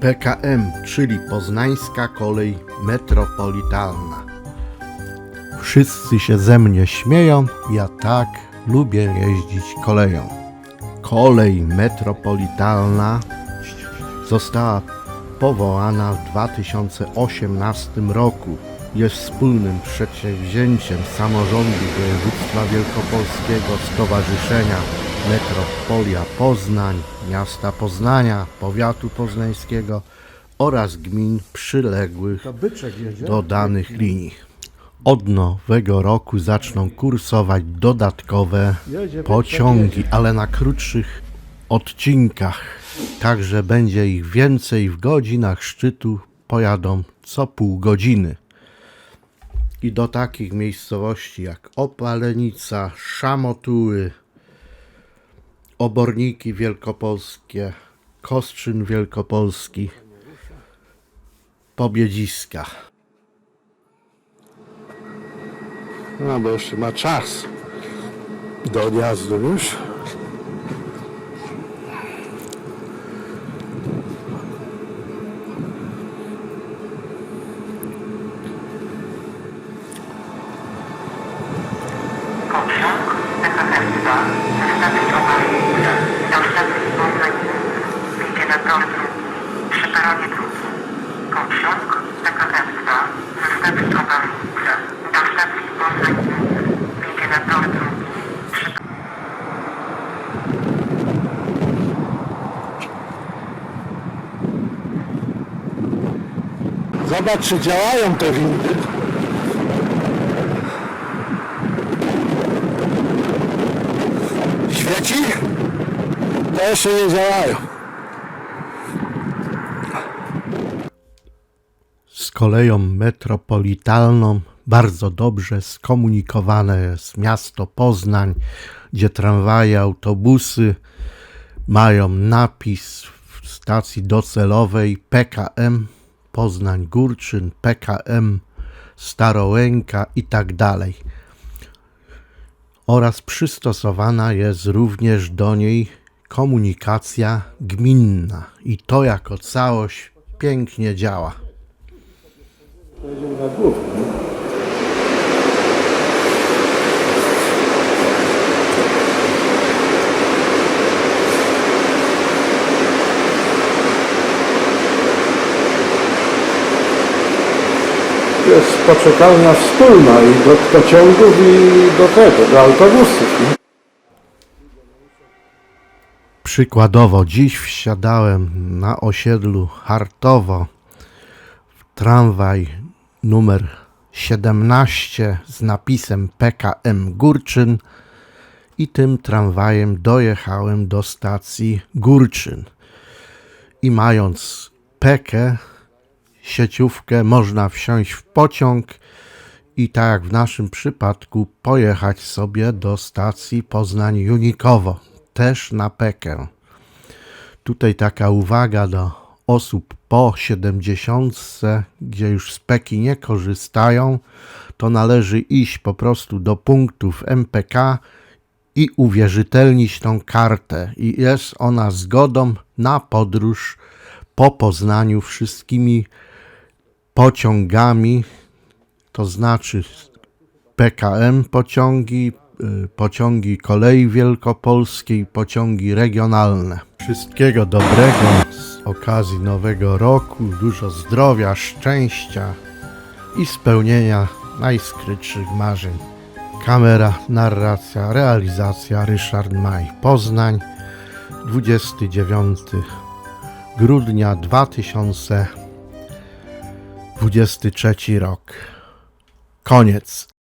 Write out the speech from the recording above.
PKM, czyli Poznańska Kolej Metropolitalna. Wszyscy się ze mnie śmieją, ja tak lubię jeździć koleją. Kolej metropolitalna została powołana w 2018 roku. Jest wspólnym przedsięwzięciem samorządu województwa wielkopolskiego, Stowarzyszenia Metropolia Poznań, miasta Poznania, powiatu poznańskiego oraz gmin przyległych do danych linii. Od nowego roku zaczną kursować dodatkowe pociągi, ale na krótszych odcinkach. Także będzie ich więcej w godzinach szczytu pojadą co pół godziny. I do takich miejscowości jak Opalenica, Szamotuły, Oborniki Wielkopolskie, Kostrzyn Wielkopolski, Pobiedziska. No bo jeszcze ma czas do odjazdu już. Pociąg PKM 2 ze stacji Obalnica do stacji Poznańskiej wyjdzie na tor drugi przy peronie drugim. Pociąg PKM 2 ze stacji Obalnica do stacji wyjdzie na tor drugi Zobacz, czy działają te windy. Świeci? Jeszcze nie działają. Koleją metropolitalną bardzo dobrze skomunikowane jest miasto Poznań, gdzie tramwaje, autobusy mają napis w stacji docelowej PKM Poznań Górczyn, PKM Starołęka i tak dalej. Oraz przystosowana jest również do niej komunikacja gminna i to jako całość pięknie działa. Jest poczekalnia wspólna i do pociągów i do tego, do autobusów. Przykładowo, dziś wsiadałem na osiedlu Hartowo w tramwaj numer 17 z napisem PKM Górczyn i tym tramwajem dojechałem do stacji Górczyn. I mając pekę, sieciówkę, można wsiąść w pociąg i tak jak w naszym przypadku pojechać sobie do stacji Poznań Junikowo, też na pekę. Tutaj taka uwaga do osób po 70, gdzie już z peki nie korzystają, to należy iść po prostu do punktów MPK i uwierzytelnić tą kartę. I jest ona zgodą na podróż po Poznaniu wszystkimi pociągami, to znaczy PKM pociągi, y, pociągi kolei wielkopolskiej, pociągi regionalne. Wszystkiego dobrego okazji nowego roku, dużo zdrowia, szczęścia i spełnienia najskrytszych marzeń. Kamera, narracja, realizacja Ryszard Maj, Poznań, 29 grudnia 2023 rok. Koniec.